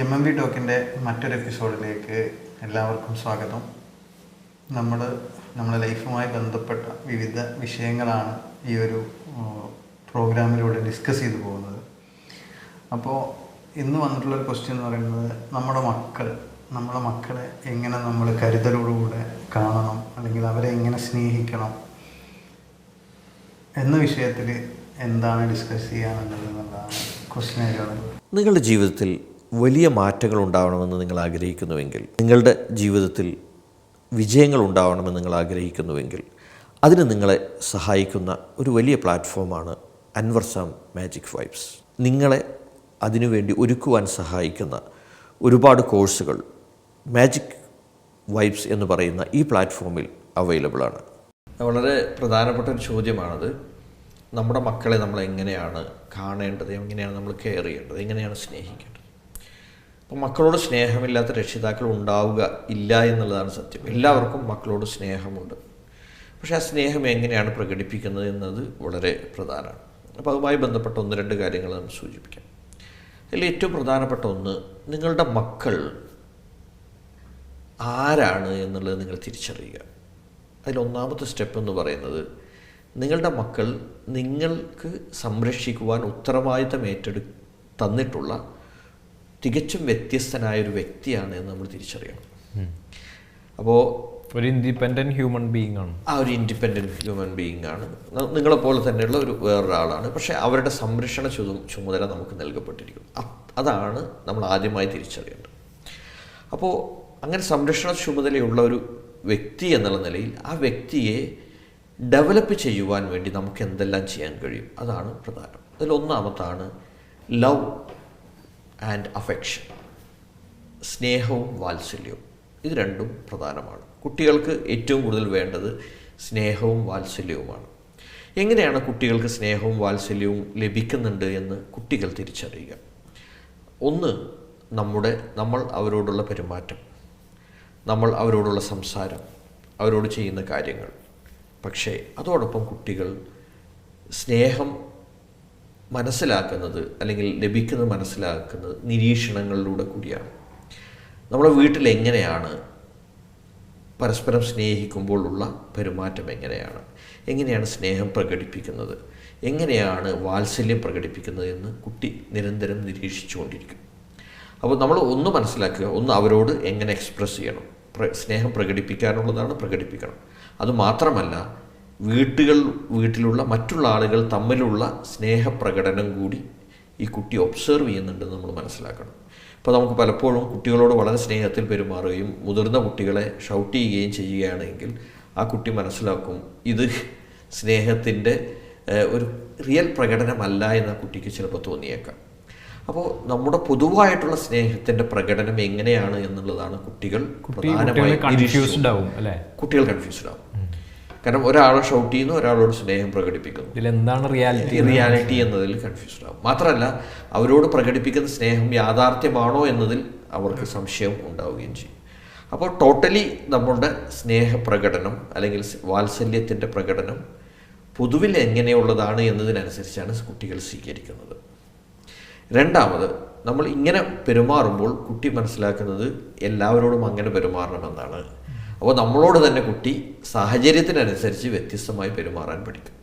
M M V ടോക്കിന്റെ മറ്റൊരു എപ്പിസോഡിലേക്ക് എല്ലാവർക്കും സ്വാഗതം. നമ്മൾ നമ്മുടെ ലൈഫുമായി ബന്ധപ്പെട്ട വിവിധ വിഷയങ്ങളാണ് ഈ ഒരു പ്രോഗ്രാമിലൂടെ ഡിസ്കസ് ചെയ്തു പോകുന്നത്. അപ്പോൾ ഇന്ന് വന്നിട്ടുള്ളൊരു ക്വസ്റ്റ്യൻ എന്ന് പറയുന്നത് നമ്മുടെ മക്കൾ നമ്മുടെ മക്കളെ എങ്ങനെ നമ്മൾ കരുതലോടുകൂടെ കാണണം അല്ലെങ്കിൽ അവരെ എങ്ങനെ സ്നേഹിക്കണം എന്ന വിഷയത്തിൽ എന്താണ് ഡിസ്കസ് ചെയ്യാനുള്ളത് എന്നുള്ളതാണ് ക്വസ്റ്റ്യൻ ആയിട്ടുള്ളത് നിങ്ങളുടെ ജീവിതത്തിൽ വലിയ മാറ്റങ്ങൾ ഉണ്ടാവണമെന്ന് നിങ്ങൾ ആഗ്രഹിക്കുന്നുവെങ്കിൽ നിങ്ങളുടെ ജീവിതത്തിൽ വിജയങ്ങൾ ഉണ്ടാവണമെന്ന് നിങ്ങൾ ആഗ്രഹിക്കുന്നുവെങ്കിൽ അതിന് നിങ്ങളെ സഹായിക്കുന്ന ഒരു വലിയ പ്ലാറ്റ്ഫോമാണ് അൻവർസാം മാജിക് വൈബ്സ്. നിങ്ങളെ അതിനുവേണ്ടി ഒരുക്കുവാൻ സഹായിക്കുന്ന ഒരുപാട് കോഴ്സുകൾ മാജിക് വൈബ്സ് എന്ന് പറയുന്ന ഈ പ്ലാറ്റ്ഫോമിൽ അവൈലബിൾ ആണ്. വളരെ പ്രധാനപ്പെട്ട ഒരു ചോദ്യമാണത്. നമ്മുടെ മക്കളെ നമ്മൾ എങ്ങനെയാണ് കാണേണ്ടത്? എങ്ങനെയാണ് നമ്മൾ കെയർ ചെയ്യേണ്ടത്? എങ്ങനെയാണ് സ്നേഹിക്കേണ്ടത്? അപ്പം മക്കളോട് സ്നേഹമില്ലാത്ത രക്ഷിതാക്കൾ ഉണ്ടാവുക ഇല്ല എന്നുള്ളതാണ് സത്യം. എല്ലാവർക്കും മക്കളോട് സ്നേഹമുണ്ട്. പക്ഷേ ആ സ്നേഹം എങ്ങനെയാണ് പ്രകടിപ്പിക്കുന്നത് എന്നത് വളരെ പ്രധാനമാണ്. അപ്പോൾ അതുമായി ബന്ധപ്പെട്ട ഒന്ന് രണ്ട് കാര്യങ്ങൾ നമുക്ക് സൂചിപ്പിക്കാം. അതിൽ ഏറ്റവും പ്രധാനപ്പെട്ട ഒന്ന് നിങ്ങളുടെ മക്കൾ ആരാണ് എന്നുള്ളത് നിങ്ങൾ തിരിച്ചറിയുക. അതിൽ ഒന്നാമത്തെ സ്റ്റെപ്പ് എന്ന് പറയുന്നത് നിങ്ങളുടെ മക്കൾ നിങ്ങൾക്ക് സംരക്ഷിക്കുവാൻ ഉത്തരവാദിത്തം ഏറ്റെടു തന്നിട്ടുള്ള തികച്ചും വ്യത്യസ്തനായ ഒരു വ്യക്തിയാണ് എന്ന് നമ്മൾ തിരിച്ചറിയണം. അപ്പോൾ ഒരു ഇൻഡിപെൻഡന്റ് ഹ്യൂമൻ ബീയിങ് ആണ്. ആ ഒരു ഇൻഡിപെൻഡന്റ് ഹ്യൂമൻ ബീയിങ് ആണ്. നിങ്ങളെ നിങ്ങളെപ്പോലെ തന്നെയുള്ള ഒരു വേറൊരാളാണ്. പക്ഷേ അവരുടെ സംരക്ഷണ ചുമ ചുമതല നമുക്ക് നൽകപ്പെട്ടിരിക്കും അതാണ് നമ്മൾ ആദ്യമായി തിരിച്ചറിയേണ്ടത്. അപ്പോൾ അങ്ങനെ സംരക്ഷണ ചുമതലയുള്ള ഒരു വ്യക്തി എന്നുള്ള നിലയിൽ ആ വ്യക്തിയെ ഡെവലപ്പ് ചെയ്യുവാൻ വേണ്ടി നമുക്ക് എന്തെല്ലാം ചെയ്യാൻ കഴിയും? അതാണ് പ്രധാനം. അതിൽ ഒന്നാമത്താണ് ലവ്. ആൻഡ് അഫെക്ഷൻ സ്നേഹവും വാത്സല്യവും. ഇത് രണ്ടും പ്രധാനമാണ്. കുട്ടികൾക്ക് ഏറ്റവും കൂടുതൽ വേണ്ടത് സ്നേഹവും വാത്സല്യവുമാണ്. എങ്ങനെയാണ് കുട്ടികൾക്ക് സ്നേഹവും വാത്സല്യവും ലഭിക്കുന്നുണ്ട് എന്ന് കുട്ടികൾ തിരിച്ചറിയുക? ഒന്ന് നമ്മുടെ നമ്മൾ അവരോടുള്ള പെരുമാറ്റം. നമ്മൾ അവരോടുള്ള സംസാരം. അവരോട് ചെയ്യുന്ന കാര്യങ്ങൾ. പക്ഷേ അതോടൊപ്പം കുട്ടികൾ സ്നേഹം മനസ്സിലാക്കുന്നത് അല്ലെങ്കിൽ ലഭിക്കുന്നത് മനസ്സിലാക്കുന്നത് നിരീക്ഷണങ്ങളിലൂടെ കൂടിയാണ്. നമ്മുടെ വീട്ടിൽ എങ്ങനെയാണ് പരസ്പരം സ്നേഹിക്കുമ്പോൾ ഉള്ള പെരുമാറ്റം എങ്ങനെയാണ്? എങ്ങനെയാണ് സ്നേഹം പ്രകടിപ്പിക്കുന്നത്? എങ്ങനെയാണ് വാത്സല്യം പ്രകടിപ്പിക്കുന്നത് എന്ന് കുട്ടി നിരന്തരം നിരീക്ഷിച്ചുകൊണ്ടിരിക്കും. അപ്പോൾ നമ്മൾ ഒന്ന് മനസ്സിലാക്കുക ഒന്ന് അവരോട് എങ്ങനെ എക്സ്പ്രസ് ചെയ്യണം. സ്നേഹം പ്രകടിപ്പിക്കാനുള്ളതാണ് പ്രകടിപ്പിക്കണം. അതുമാത്രമല്ല വീട്ടുകൾ വീട്ടിലുള്ള മറ്റുള്ള ആളുകൾ തമ്മിലുള്ള സ്നേഹപ്രകടനം കൂടി ഈ കുട്ടി ഒബ്സർവ് ചെയ്യുന്നുണ്ടെന്ന് നമ്മൾ മനസ്സിലാക്കണം. ഇപ്പോൾ നമുക്ക് പലപ്പോഴും കുട്ടികളോട് വളരെ സ്നേഹത്തിൽ പെരുമാറുകയും മുതിർന്ന കുട്ടികളെ ഷൗട്ട് ചെയ്യുകയും ചെയ്യുകയാണെങ്കിൽ ആ കുട്ടി മനസ്സിലാക്കും ഇത് സ്നേഹത്തിന്റെ ഒരു റിയൽ പ്രകടനമല്ല എന്ന് ആ കുട്ടിക്ക് ചിലപ്പോൾ തോന്നിയേക്കാം. അപ്പോൾ നമ്മുടെ പൊതുവായിട്ടുള്ള സ്നേഹത്തിന്റെ പ്രകടനം എങ്ങനെയാണ് എന്നുള്ളതാണ് കുട്ടികൾ കുട്ടി പ്രധാനമായും കുട്ടികൾ കൺഫ്യൂസ്ഡ് ആവും അല്ലേ കുട്ടികൾ കൺഫ്യൂസ്ഡ് ആവും കാരണം ഒരാളെ ഷൗട്ട് ചെയ്യുന്നു ഒരാളോട് സ്നേഹം പ്രകടിപ്പിക്കുന്നു. ഇതിലെന്താണ് റിയാലിറ്റി റിയാലിറ്റി എന്നതിൽ കൺഫ്യൂസ്ഡ് ആവും. മാത്രമല്ല അവരോട് പ്രകടിപ്പിക്കുന്ന സ്നേഹം യാഥാർത്ഥ്യമാണോ എന്നതിൽ അവർക്ക് സംശയം ഉണ്ടാവുകയും ചെയ്യും. അപ്പോൾ ടോട്ടലി നമ്മളുടെ സ്നേഹപ്രകടനം അല്ലെങ്കിൽ വാത്സല്യത്തിന്റെ പ്രകടനം പൊതുവിൽ എങ്ങനെയുള്ളതാണ് എന്നതിനനുസരിച്ചാണ് കുട്ടികൾ സ്വീകരിക്കുന്നത്. രണ്ടാമത് നമ്മൾ ഇങ്ങനെ പെരുമാറുമ്പോൾ കുട്ടി മനസ്സിലാക്കുന്നത് എല്ലാവരോടും അങ്ങനെ പെരുമാറണമെന്നാണ്. അപ്പോൾ നമ്മളോട് തന്നെ കുട്ടി സാഹചര്യത്തിനനുസരിച്ച് വ്യത്യസ്തമായി പെരുമാറാൻ പഠിക്കും.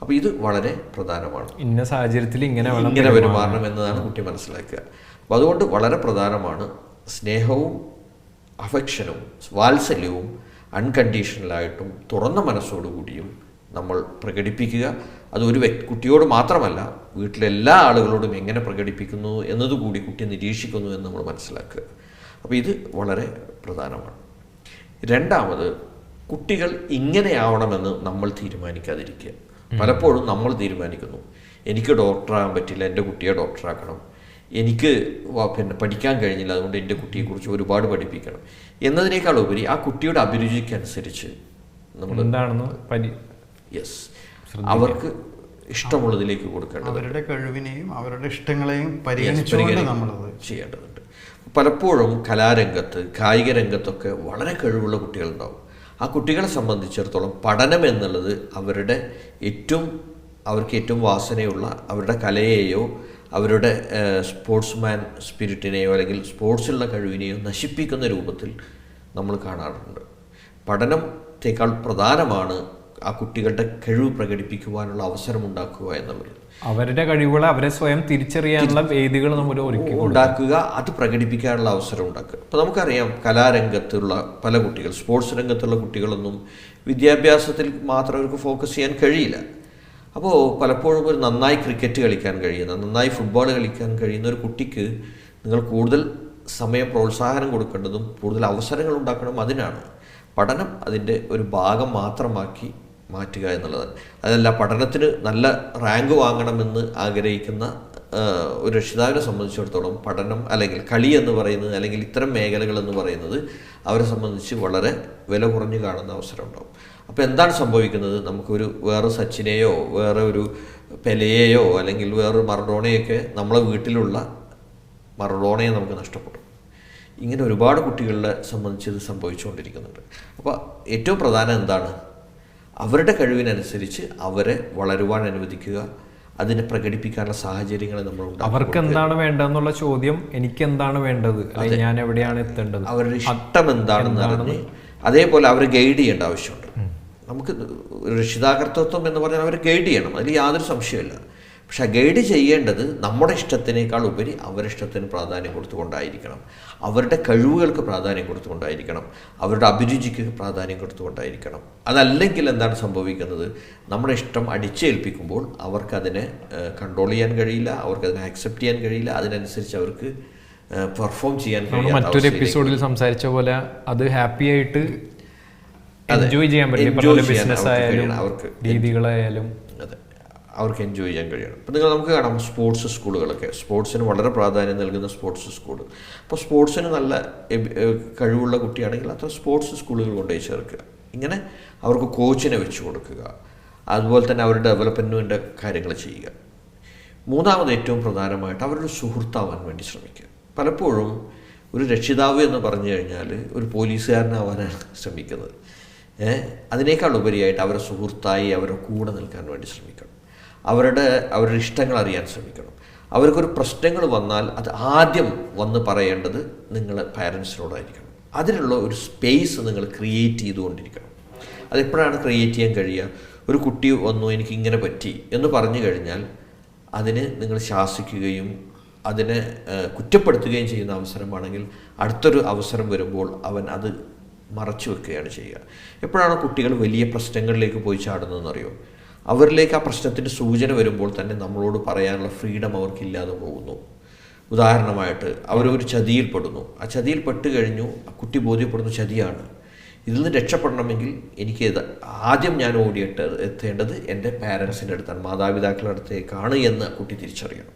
അപ്പോൾ ഇത് വളരെ പ്രധാനമാണ്. ഇന്ന സാഹചര്യത്തിൽ ഇങ്ങനെ ഇങ്ങനെ പെരുമാറണം എന്നതാണ് കുട്ടി മനസ്സിലാക്കുക. അപ്പോൾ അതുകൊണ്ട് വളരെ പ്രധാനമാണ് സ്നേഹവും അഫക്ഷനും വാത്സല്യവും അൺകണ്ടീഷണലായിട്ടും തുറന്ന മനസ്സോടുകൂടിയും നമ്മൾ പ്രകടിപ്പിക്കുക. അത് ഒരു വ്യക്തി കുട്ടിയോട് മാത്രമല്ല വീട്ടിലെല്ലാ ആളുകളോടും എങ്ങനെ പ്രകടിപ്പിക്കുന്നു എന്നതുകൂടി കുട്ടി നിരീക്ഷിക്കുന്നു എന്ന് നമ്മൾ മനസ്സിലാക്കുക. അപ്പോൾ ഇത് വളരെ പ്രധാനമാണ്. രണ്ടാമത് കുട്ടികൾ ഇങ്ങനെയാവണമെന്ന് നമ്മൾ തീരുമാനിക്കാതിരിക്കുക. പലപ്പോഴും നമ്മൾ തീരുമാനിക്കുന്നു. എനിക്ക് ഡോക്ടറാകാൻ പറ്റില്ല എന്റെ കുട്ടിയെ ഡോക്ടറാക്കണം. എനിക്ക് പിന്നെ പഠിക്കാൻ കഴിഞ്ഞില്ല അതുകൊണ്ട് എന്റെ കുട്ടിയെക്കുറിച്ച് ഒരുപാട് പഠിപ്പിക്കണം. എന്നതിനേക്കാൾ ഉപരി ആ കുട്ടിയുടെ അഭിരുചിക്കനുസരിച്ച് നമ്മൾ എന്താണെന്ന് പരി യെസ് അവർക്ക് ഇഷ്ടമുള്ളതിലേക്ക് കൊടുക്കേണ്ടത്. അവരുടെ കഴിവിനെയും അവരുടെ ഇഷ്ടങ്ങളെയും പരിഗണിച്ചുകൊണ്ട് നമ്മളത് ചെയ്യേണ്ടതുണ്ട് പലപ്പോഴും കലാരംഗത്ത് കായിക രംഗത്തൊക്കെ വളരെ കഴിവുള്ള കുട്ടികളുണ്ടാവും. ആ കുട്ടികളെ സംബന്ധിച്ചിടത്തോളം പഠനം എന്നുള്ളത് അവരുടെ ഏറ്റവും അവർക്ക് ഏറ്റവും വാസനയുള്ള അവരുടെ കലയെയോ അവരുടെ സ്പോർട്സ്മാൻ സ്പിരിറ്റിനെയോ അല്ലെങ്കിൽ സ്പോർട്സിലുള്ള കഴിവിനെയോ നശിപ്പിക്കുന്ന രൂപത്തിൽ നമ്മൾ കാണാറുണ്ട്. പഠനത്തെക്കാൾ പ്രധാനമാണ് ആ കുട്ടികളുടെ കഴിവ് പ്രകടിപ്പിക്കുവാനുള്ള അവസരം ഉണ്ടാക്കുക എന്നുള്ളത്. അവരുടെ കഴിവുകളെ അവരെ സ്വയം തിരിച്ചറിയാനുള്ള വേദികൾ നമ്മൾ ഒരുക്കി ഉണ്ടാക്കുക അത് പ്രകടിപ്പിക്കാനുള്ള അവസരം ഉണ്ടാക്കുക അപ്പോൾ നമുക്കറിയാം കലാരംഗത്തുള്ള പല കുട്ടികൾ സ്പോർട്സ് രംഗത്തുള്ള കുട്ടികളൊന്നും വിദ്യാഭ്യാസത്തിൽ മാത്രം അവർക്ക് ഫോക്കസ് ചെയ്യാൻ കഴിയില്ല. അപ്പോൾ പലപ്പോഴും ഒരു നന്നായി ക്രിക്കറ്റ് കളിക്കാൻ കഴിയുന്ന നന്നായി ഫുട്ബോൾ കളിക്കാൻ കഴിയുന്ന ഒരു കുട്ടിക്ക് നിങ്ങൾ കൂടുതൽ സമയം പ്രോത്സാഹനം കൊടുക്കേണ്ടതും കൂടുതൽ അവസരങ്ങൾ ഉണ്ടാക്കണം അതിനാണ്. പഠനം അതിന്റെ ഒരു ഭാഗം മാത്രമാക്കി മാറ്റുക എന്നുള്ളത്. അതല്ല പഠനത്തിന് നല്ല റാങ്ക് വാങ്ങണമെന്ന് ആഗ്രഹിക്കുന്ന ഒരു രക്ഷിതാവിനെ സംബന്ധിച്ചിടത്തോളം പഠനം അല്ലെങ്കിൽ കളി എന്ന് പറയുന്നത് അല്ലെങ്കിൽ ഇത്തരം മേഖലകൾ എന്ന് പറയുന്നത് അവരെ സംബന്ധിച്ച് വളരെ വില കുറഞ്ഞു കാണുന്ന അവസരം അപ്പോൾ എന്താണ് സംഭവിക്കുന്നത്? നമുക്കൊരു വേറെ സച്ചിനെയോ വേറെ ഒരു പെലയെയോ അല്ലെങ്കിൽ വേറൊരു മറഡോണയൊക്കെ നമ്മളെ വീട്ടിലുള്ള മറഡോണയെ നമുക്ക് നഷ്ടപ്പെടും. ഇങ്ങനെ ഒരുപാട് കുട്ടികളെ സംബന്ധിച്ച് ഇത് സംഭവിച്ചുകൊണ്ടിരിക്കുന്നുണ്ട്. അപ്പോൾ ഏറ്റവും പ്രധാനം എന്താണ്? അവരുടെ കഴിവിനനുസരിച്ച് അവരെ വളരുവാൻ അനുവദിക്കുക അതിനെ പ്രകടിപ്പിക്കാനുള്ള സാഹചര്യങ്ങൾ നമ്മൾ അവർക്ക് എന്താണ് വേണ്ടതെന്നുള്ള ചോദ്യം എനിക്ക് എന്താണ് വേണ്ടത്? അല്ലെങ്കിൽ ഞാൻ എവിടെയാണ് എത്തേണ്ടത്? അവരുടെ ഇഷ്ടം എന്താണെന്ന് അറിഞ്ഞ് അതേപോലെ അവർ ഗൈഡ് ചെയ്യേണ്ട ആവശ്യമുണ്ട്. നമുക്ക് ഒരു രക്ഷിതാകർത്തത്വം എന്ന് പറഞ്ഞാൽ അവർ ഗൈഡ് ചെയ്യണം. അതിൽ യാതൊരു സംശയമില്ല പക്ഷെ ഗൈഡ് ചെയ്യേണ്ടത് നമ്മുടെ ഇഷ്ടത്തിനേക്കാൾ ഉപരി അവരുടെ ഇഷ്ടത്തിന് പ്രാധാന്യം കൊടുത്തുകൊണ്ടായിരിക്കണം. അവരുടെ കഴിവുകൾക്ക് പ്രാധാന്യം കൊടുത്തുകൊണ്ടായിരിക്കണം. അവരുടെ അഭിരുചിക്ക് പ്രാധാന്യം കൊടുത്തുകൊണ്ടായിരിക്കണം. അതല്ലെങ്കിൽ എന്താണ് സംഭവിക്കുന്നത്? നമ്മുടെ ഇഷ്ടം അടിച്ചേൽപ്പിക്കുമ്പോൾ അവർക്കതിനെ കൺട്രോൾ ചെയ്യാൻ കഴിയില്ല അവർക്കതിനെ ആക്സെപ്റ്റ് ചെയ്യാൻ കഴിയില്ല അതിനനുസരിച്ച് അവർക്ക് പെർഫോം ചെയ്യാൻ മറ്റൊരു എപ്പിസോഡിൽ സംസാരിച്ച പോലെ അത് ഹാപ്പി ആയിട്ട്. എൻജോയ് ചെയ്യാൻ പറ്റില്ല. ബിസിനസ് ആയാലും അവർക്ക് രീതികളായാലും. അതെ. അവർക്ക് എൻജോയ് ചെയ്യാൻ കഴിയണം. ഇപ്പം നിങ്ങൾ നമുക്ക് കാണാം സ്പോർട്സ് സ്കൂളുകളൊക്കെ സ്പോർട്സിന് വളരെ പ്രാധാന്യം നൽകുന്ന സ്പോർട്സ് സ്കൂൾ അപ്പോൾ സ്പോർട്സിന് നല്ല കഴിവുള്ള കുട്ടിയാണെങ്കിൽ അത്ര സ്പോർട്സ് സ്കൂളുകൾ കൊണ്ടുപോയി ചേർക്കുക. ഇങ്ങനെ അവർക്ക് കോച്ചിനെ വെച്ച് കൊടുക്കുക. അതുപോലെ തന്നെ അവരുടെ ഡെവലപ്മെന്റിന്റെ കാര്യങ്ങൾ ചെയ്യുക. മൂന്നാമത് ഏറ്റവും പ്രധാനമായിട്ട് അവരുടെ സുഹൃത്താവാൻ വേണ്ടി ശ്രമിക്കുക. പലപ്പോഴും ഒരു രക്ഷിതാവ് എന്ന് പറഞ്ഞു കഴിഞ്ഞാൽ ഒരു പോലീസുകാരനാവാനാണ് ശ്രമിക്കുന്നത്. അതിനേക്കാൾ ഉപരിയായിട്ട് അവരെ സുഹൃത്തായി അവരെ കൂടെ നിൽക്കാൻ വേണ്ടി ശ്രമിക്കണം. അവരുടെ അവരുടെ ഇഷ്ടങ്ങൾ അറിയാൻ ശ്രമിക്കണം. അവർക്കൊരു പ്രശ്നങ്ങൾ വന്നാൽ അത് ആദ്യം വന്ന് പറയേണ്ടത് നിങ്ങൾ പാരൻസിനോടായിരിക്കണം അതിനുള്ള ഒരു സ്പേസ് നിങ്ങൾ ക്രിയേറ്റ് ചെയ്തുകൊണ്ടിരിക്കണം. അതെപ്പോഴാണ് ക്രിയേറ്റ് ചെയ്യാൻ കഴിയുക? ഒരു കുട്ടി വന്നു എനിക്ക് ഇങ്ങനെ പറ്റി എന്ന് പറഞ്ഞു കഴിഞ്ഞാൽ അതിന് നിങ്ങൾ ശാസിക്കുകയും അതിനെ കുറ്റപ്പെടുത്തുകയും ചെയ്യുന്ന അവസരമാണെങ്കിൽ അടുത്തൊരു അവസരം വരുമ്പോൾ അവൻ അത് മറച്ചു വെക്കുകയാണ് ചെയ്യുക. എപ്പോഴാണ് കുട്ടികൾ വലിയ പ്രശ്നങ്ങളിലേക്ക് പോയി ചാടുന്നതെന്നറിയോ? അവരിലേക്ക് ആ പ്രശ്നത്തിന്റെ സൂചന വരുമ്പോൾ തന്നെ നമ്മളോട് പറയാനുള്ള ഫ്രീഡം അവർക്കില്ലാതെ പോകുന്നു. ഉദാഹരണമായിട്ട് അവരൊരു ചതിയിൽപ്പെടുന്നു ആ ചതിയിൽ പെട്ട് കഴിഞ്ഞു ആ കുട്ടി ബോധ്യപ്പെടുന്ന ചതിയാണ്. ഇതിൽ നിന്ന് രക്ഷപ്പെടണമെങ്കിൽ എനിക്ക് ആദ്യം ഞാൻ ഓടിയിട്ട് എത്തേണ്ടത് എന്റെ പാരൻസിന്റെ അടുത്താണ് മാതാപിതാക്കളുടെ അടുത്തേക്കാണ് എന്ന് കുട്ടി തിരിച്ചറിയണം.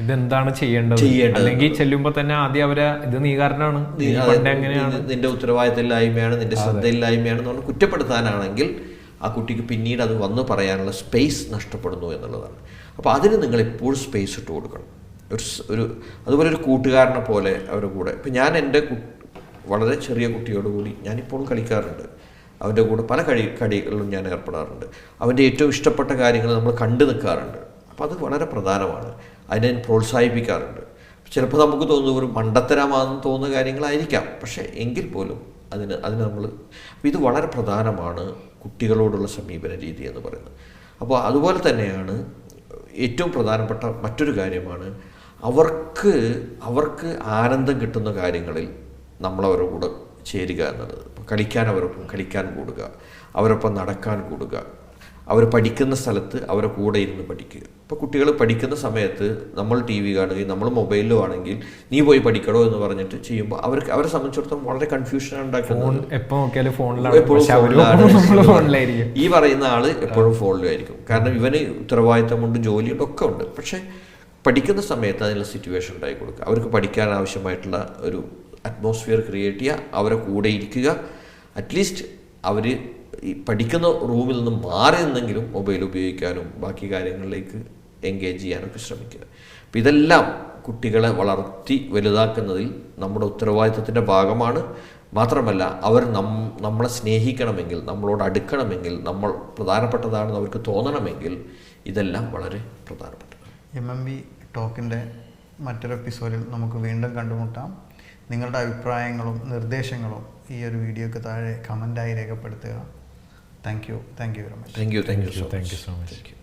ഇതെന്താണ് ചെയ്യേണ്ടത്. അല്ലെങ്കിൽ ചെല്ലുമ്പോ തന്നെ ആദ്യം അവരെ ഇത് നീ കാരണമാണ് നിന്റെ ഉത്തരവാദിത്തമില്ലായ്മയാണ് നിന്റെ ശ്രദ്ധയില്ലായ്മയാണ് എന്ന് കുറ്റപ്പെടുത്താനാണെങ്കിൽ ആ കുട്ടിക്ക് പിന്നീട് അത് വന്ന് പറയാനുള്ള സ്പേസ് നഷ്ടപ്പെടുന്നു എന്നുള്ളതാണ്. അപ്പോൾ അതിന് നിങ്ങൾ എപ്പോഴും സ്പേസ് ഇട്ട് കൊടുക്കണം. ഒരു ഒരു അതുപോലെ ഒരു കൂട്ടുകാരനെ പോലെ അവരുടെ കൂടെ. ഇപ്പം ഞാൻ എന്റെ വളരെ ചെറിയ കുട്ടിയോടുകൂടി ഞാനിപ്പോഴും കളിക്കാറുണ്ട്. അവന്റെ കൂടെ പല കളി കളികളിലും ഞാൻ ഏർപ്പെടാറുണ്ട്. അവന്റെ ഏറ്റവും ഇഷ്ടപ്പെട്ട കാര്യങ്ങൾ നമ്മൾ കണ്ടു നിൽക്കാറുണ്ട്. അപ്പോൾ അത് വളരെ പ്രധാനമാണ്. അതിനെ പ്രോത്സാഹിപ്പിക്കാറുണ്ട്. ചിലപ്പോൾ നമുക്ക് തോന്നുന്ന ഒരു മണ്ടത്തരമാണെന്ന് തോന്നുന്ന കാര്യങ്ങളായിരിക്കാം. പക്ഷേ എങ്കിൽ പോലും അതിന് അതിന് നമ്മൾ ഇത് വളരെ പ്രധാനമാണ്. കുട്ടികളോടുള്ള സമീപന രീതി എന്ന് പറയുന്നത്. അപ്പോൾ അതുപോലെ തന്നെയാണ് ഏറ്റവും പ്രധാനപ്പെട്ട മറ്റൊരു കാര്യമാണ് അവർക്ക് അവർക്ക് ആനന്ദം കിട്ടുന്ന കാര്യങ്ങളിൽ നമ്മളവരുടെ കൂടെ ചേരുക എന്നുള്ളത്. കളിക്കാൻ അവരൊപ്പം കളിക്കാൻ കൂടുക. അവരൊപ്പം നടക്കാൻ കൂടുക. അവർ പഠിക്കുന്ന സ്ഥലത്ത് അവരെ കൂടെ ഇരുന്ന് പഠിക്കുക ഇപ്പോൾ കുട്ടികൾ പഠിക്കുന്ന സമയത്ത് നമ്മൾ ടി വി കാണുകയും നമ്മൾ മൊബൈലിലും ആണെങ്കിൽ നീ പോയി പഠിക്കണോ എന്ന് പറഞ്ഞിട്ട് ചെയ്യുമ്പോൾ അവർക്ക് അവരെ സംബന്ധിച്ചിടത്തോളം വളരെ കൺഫ്യൂഷൻ. ഫോണിലായിരിക്കും. ഈ പറയുന്ന ആൾ എപ്പോഴും ഫോണിലായിരിക്കും. കാരണം ഇവന് ഉത്തരവാദിത്തമുണ്ട് ജോലിയുണ്ട് ഒക്കെ ഉണ്ട്. പക്ഷേ പഠിക്കുന്ന സമയത്ത് അതിനുള്ള സിറ്റുവേഷൻ ഉണ്ടായി കൊടുക്കുക. അവർക്ക് പഠിക്കാൻ ആവശ്യമായിട്ടുള്ള ഒരു അറ്റ്മോസ്ഫിയർ ക്രിയേറ്റ് ചെയ്യുക അവരെ കൂടെ ഇരിക്കുക. അറ്റ്ലീസ്റ്റ് അവർ ഈ പഠിക്കുന്ന റൂമിൽ നിന്ന് മാറി നിന്നെങ്കിലും മൊബൈൽ ഉപയോഗിക്കാനും ബാക്കി കാര്യങ്ങളിലേക്ക് എൻഗേജ് ചെയ്യാനൊക്കെ ശ്രമിക്കുക. അപ്പം ഇതെല്ലാം കുട്ടികളെ വളർത്തി വലുതാക്കുന്നതിൽ നമ്മുടെ ഉത്തരവാദിത്വത്തിന്റെ ഭാഗമാണ്. മാത്രമല്ല അവർ നം നമ്മളെ സ്നേഹിക്കണമെങ്കിൽ നമ്മളോട് അടുക്കണമെങ്കിൽ നമ്മൾ പ്രധാനപ്പെട്ടതാണെന്ന് അവർക്ക് തോന്നണമെങ്കിൽ ഇതെല്ലാം വളരെ പ്രധാനപ്പെട്ടതാണ്. എം എം ബി ടോക്കിന്റെ മറ്റൊരു എപ്പിസോഡിൽ നമുക്ക് വീണ്ടും കണ്ടുമുട്ടാം. നിങ്ങളുടെ അഭിപ്രായങ്ങളും നിർദ്ദേശങ്ങളും ഈ ഒരു വീഡിയോക്ക് താഴെ കമന്റായി രേഖപ്പെടുത്തുക. Thank you. Thank you very much. Thank you. Thank, thank you, you so Thank much. you so much.